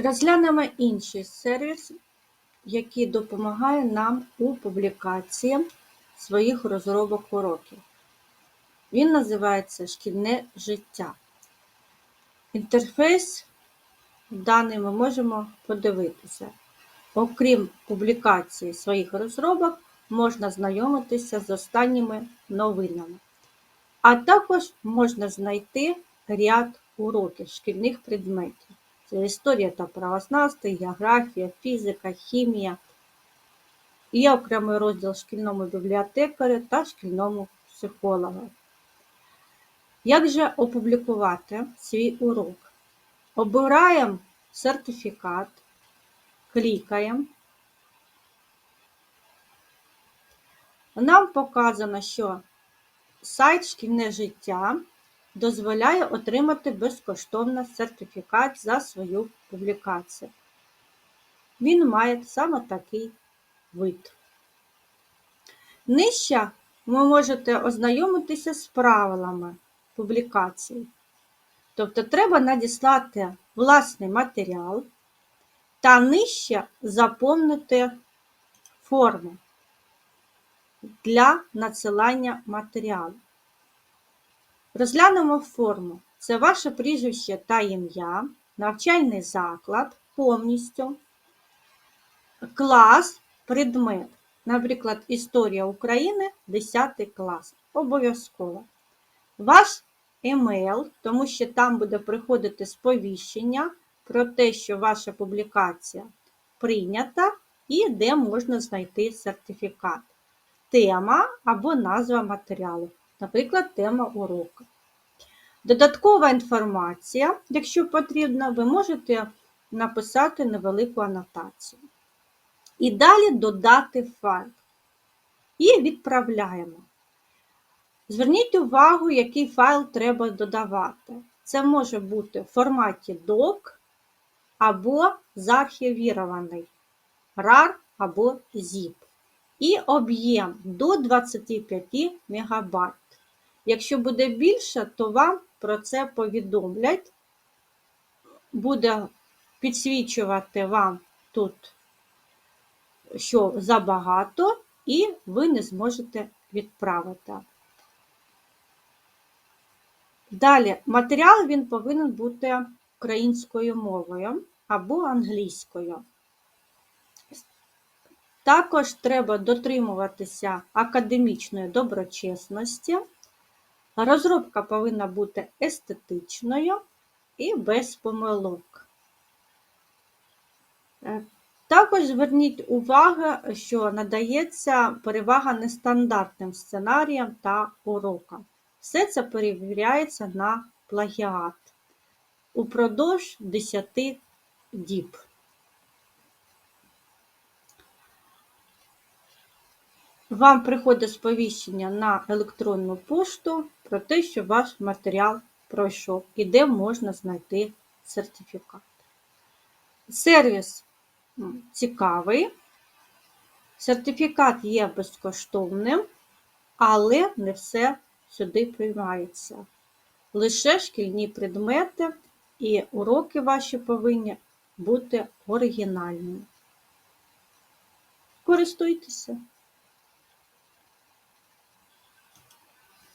Розглянемо інший сервіс, який допомагає нам у публікації своїх розробок уроків. Він називається Шкільне життя. Інтерфейс даний ми можемо подивитися. Окрім публікації своїх розробок, можна знайомитися з останніми новинами. А також можна знайти ряд уроків шкільних предметів. Це історія та правознавство, географія, фізика, хімія. Є окремий розділ шкільному бібліотекарю та шкільному психологу. Як же опублікувати свій урок? Обираємо сертифікат, клікаємо. Нам показано, що сайт Шкільне життя дозволяє отримати безкоштовно сертифікат за свою публікацію. Він має саме такий вид. Нижче ви можете ознайомитися з правилами публікації. Тобто треба надіслати власний матеріал та нижче заповнити форму для надсилання матеріалу. Розглянемо форму. Це ваше прізвище та ім'я, навчальний заклад повністю, клас, предмет. Наприклад, Історія України 10 клас. Обов'язково. Ваш емейл, тому що там буде приходити сповіщення про те, що ваша публікація прийнята і де можна знайти сертифікат. Тема або назва матеріалу, наприклад, тема уроку. Додаткова інформація, якщо потрібно, ви можете написати невелику анотацію. І далі додати файл. І відправляємо. Зверніть увагу, який файл треба додавати. Це може бути в форматі DOC або заархівірований RAR або ZIP. І об'єм до 25 МБ. Якщо буде більше, то вам про це повідомлять. Буде підсвічувати вам тут, що забагато, і ви не зможете відправити. Далі, матеріал він повинен бути українською мовою або англійською. Також треба дотримуватися академічної доброчесності. Розробка повинна бути естетичною і без помилок. Е, також зверніть увагу, що надається перевага нестандартним сценаріям та урокам. Все це перевіряється на плагіат упродовж 10 діб. Вам приходить сповіщення на електронну пошту про те, що ваш матеріал пройшов і де можна знайти сертифікат. Сервіс цікавий, сертифікат є безкоштовним, але не все сюди приймається. Лише шкільні предмети і уроки ваші повинні бути оригінальними. Користуйтеся!